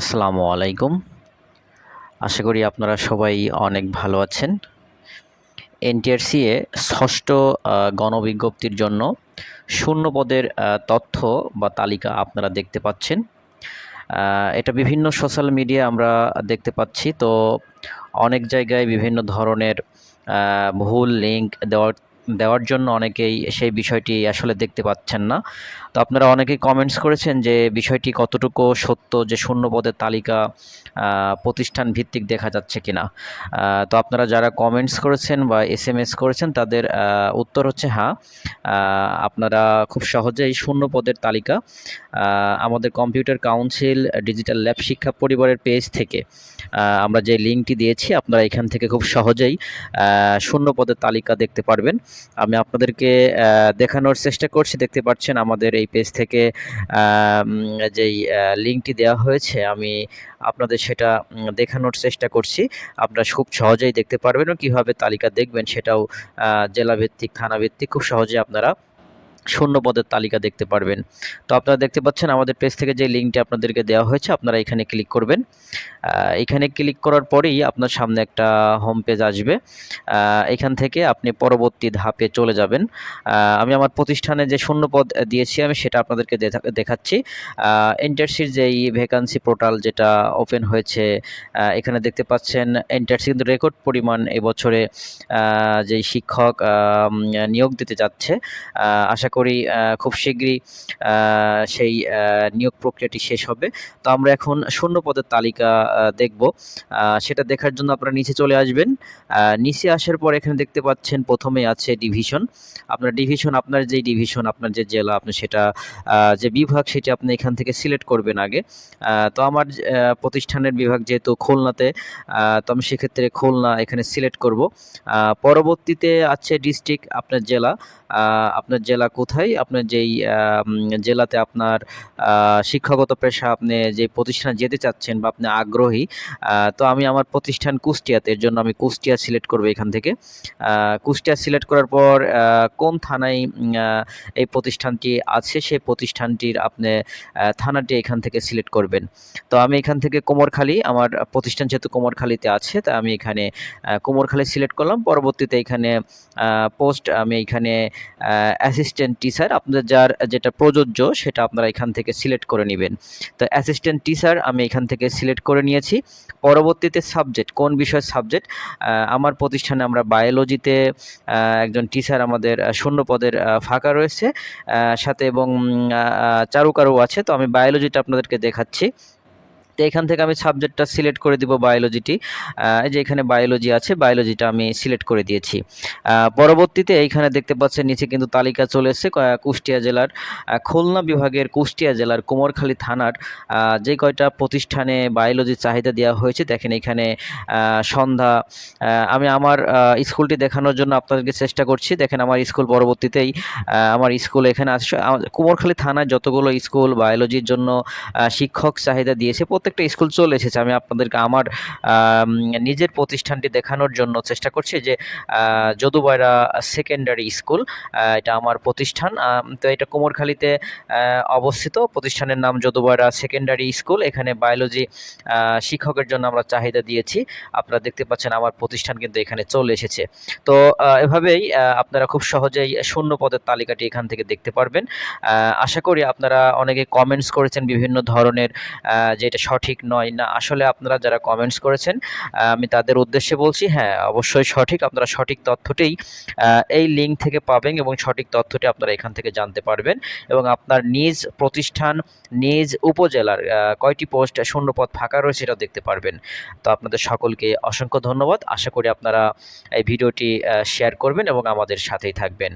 আসসালামু আলাইকুম। আশা করি আপনারা সবাই অনেক ভালো আছেন। এনটিআরসিএ ষষ্ঠ গণবিজ্ঞপ্তির জন্য শূন্য পদের তথ্য বা তালিকা আপনারা দেখতে পাচ্ছেন। এটা বিভিন্ন সোশ্যাল মিডিয়া আমরা দেখতে পাচ্ছি। তো অনেক জায়গায় বিভিন্ন ধরনের ভুল লিঙ্ক দেওয়ার দেওয়ার জন্য অনেকেই সেই বিষয়টি আসলে দেখতে পাচ্ছেন না। তো আপনারা অনেকেই কমেন্টস করেছেন যে বিষয়টি কতটুকু সত্য যে শূন্য পদের তালিকা প্রতিষ্ঠান ভিত্তিক দেখা যাচ্ছে কিনা। তো আপনারা যারা কমেন্টস করেছেন বা এস এম এস করেছেন তাদের উত্তর হচ্ছে হ্যাঁ। আপনারা খুব সহজেই শূন্য পদের তালিকা আমাদের কম্পিউটার কাউন্সিল ডিজিটাল ল্যাব শিক্ষা পরিবারের পেজ থেকে আমরা যে লিঙ্কটি দিয়েছি, আপনারা এখান থেকে খুব সহজেই শূন্য পদের তালিকা দেখতে পারবেন। আমি আপনাদেরকে দেখানোর চেষ্টা করছি। দেখতে পাচ্ছেন আমাদের এই পেজ থেকে যেই লিঙ্কটি দেওয়া হয়েছে, আমি আপনাদের সেটা দেখানোর চেষ্টা করছি। আপনারা খুব সহজেই দেখতে পারবেন ও কীভাবে তালিকা দেখবেন সেটাও জেলাভিত্তিক, থানাভিত্তিক, খুব সহজে আপনারা শূন্য পদের তালিকা দেখতে পারবেন। তো আপনারা দেখতে পাচ্ছেন আমাদের পেজ থেকে যে লিঙ্কটি আপনাদেরকে দেওয়া হয়েছে, আপনারা এখানে ক্লিক করবেন। এখানে ক্লিক করার পরেই আপনার সামনে একটা হোম পেজ আসবে। এখান থেকে আপনি পরবর্তী ধাপে চলে যাবেন। আমি আমার প্রতিষ্ঠানে যে শূন্য পদ দিয়েছি, আমি সেটা আপনাদেরকে দেখা- দেখাচ্ছি। এন্টারসির যেই ভ্যাকান্সি পোর্টাল যেটা ওপেন হয়েছে এখানে দেখতে পাচ্ছেন এন্টারসি কিন্তু রেকর্ড পরিমাণ এবছরে যেই শিক্ষক নিয়োগ দিতে যাচ্ছে আশা করি খুব শীঘ্রই সেই নিয়োগ প্রক্রিয়াটি শেষ হবে। তো আমরা এখন শূন্য পদের তালিকা দেখব। সেটা দেখার জন্য আপনারা নিচে চলে আসবেন। নিচে আসার পর এখানে দেখতে পাচ্ছেন প্রথমে আছে ডিভিশন। আপনার ডিভিশন, আপনার যেই ডিভিশন, আপনার যে জেলা, আপনি সেটা যে বিভাগ, সেটি আপনি এখান থেকে সিলেক্ট করবেন আগে। তো আমার প্রতিষ্ঠানের বিভাগ যেহেতু খুলনাতে তো আমি সেক্ষেত্রে খুলনা এখানে সিলেক্ট করব। পরবর্তীতে আছে ডিস্ট্রিক্ট, আপনার জেলা। আপনার জেলা কোথায়? আপনার যেই জেলাতে আপনার শিক্ষাগত পেশা আপনি যে প্রতিষ্ঠান যেতে চাচ্ছেন বা আপনি আগ্রহী তো আমি আমার প্রতিষ্ঠান কুষ্টিয়াতে, এর জন্য আমি কুষ্টিয়া সিলেক্ট করব এখান থেকে। কুষ্টিয়া সিলেক্ট করার পর কোন থানায় এই প্রতিষ্ঠানটি আছে? সেই প্রতিষ্ঠানটির আপনি থানাটি এখান থেকে সিলেক্ট করবেন। তো আমি এখান থেকে কোমরখালী, আমার প্রতিষ্ঠান যেহেতু কোমরখালীতে আছে, তা আমি এখানে কোমরখালী সিলেক্ট করলাম। পরবর্তীতে এখানে পোস্ট আমি এখানে অ্যাসিস্ট্যান্ট টিচার আপনাদের যার যেটা প্রযোজ্য, সেটা আপনারা এখান থেকে সিলেক্ট করে নেবেন। তো অ্যাসিস্ট্যান্ট টিচার আমি এখান থেকে সিলেক্ট করে নিয়েছি। পরবর্তীতে সাবজেক্ট কোন বিষয় সাবজেক্ট আমার প্রতিষ্ঠানে আমরা বায়োলজিতে একজন টিচার আমাদের শূন্য পদের ফাঁকা রয়েছে। সাথে এবং চারুকারও আছে। তো আমি বায়োলজিটা আপনাদেরকে দেখাচ্ছি। তো এখান থেকে আমি সাবজেক্টটা সিলেক্ট করে দিব বায়োলজিটি যে এখানে বায়োলজি আছে বায়োলজিটা আমি সিলেক্ট করে দিয়েছি। পরবর্তীতে এইখানে দেখতে পাচ্ছেন নিচে কিন্তু তালিকা চলে এসেছে কুষ্টিয়া জেলার খুলনা বিভাগের কুষ্টিয়া জেলার কুমোরখালী থানার যে কয়টা প্রতিষ্ঠানে বায়োলজির চাহিদা দেওয়া হয়েছে, দেখেন এখানে সন্ধ্যা আমি আমার স্কুলটি দেখানোর জন্য আপনাদেরকে চেষ্টা করছি। দেখেন আমার স্কুল পরবর্তীতেই আমার স্কুল এখানে কুমোরখালী থানায় যতগুলো স্কুল বায়োলজির জন্য শিক্ষক চাহিদা দিয়েছে প্রত্যেকটা স্কুল চলে এসেছে। আমি আপনাদেরকে আমার নিজের প্রতিষ্ঠানটি দেখানোর জন্য চেষ্টা করছি যে আহ, যদুবাইরা সেকেন্ডারি স্কুল এটা আমার প্রতিষ্ঠান। তো এটা কোমরখালীতে অবস্থিত। প্রতিষ্ঠানের নাম যদুবাইরা সেকেন্ডারি স্কুল। এখানে বায়োলজি শিক্ষকের জন্য আমরা চাহিদা দিয়েছি। আপনারা দেখতে পাচ্ছেন আমার প্রতিষ্ঠান কিন্তু এখানে চলে এসেছে। তো এভাবেই আপনারা খুব সহজেই শূন্য পদের তালিকাটি এখান থেকে দেখতে পারবেন। আশা করি আপনারা অনেকে কমেন্টস করেছেন বিভিন্ন ধরনের যে এটা সঠিক নয়। না আসলে আপনারা যারা কমেন্টস করেছেন আমি তাদের উদ্দেশ্যে বলছি হ্যাঁ অবশ্যই সঠিক। আপনারা সঠিক তথ্যটিই আহ, এই লিঙ্ক থেকে পাবেন এবং সঠিক তথ্যটি আপনারা এখান থেকে জানতে পারবেন এবং আপনার নিজ প্রতিষ্ঠান নিজ উপজেলার কয়টি পোস্ট শূন্যপদ ফাঁকা রয়েছে সেটাও দেখতে পারবেন। তো আপনাদের সকলকে অসংখ্য ধন্যবাদ। আশা করি আপনারা এই ভিডিওটি শেয়ার করবেন এবং আমাদের সাথেই থাকবেন।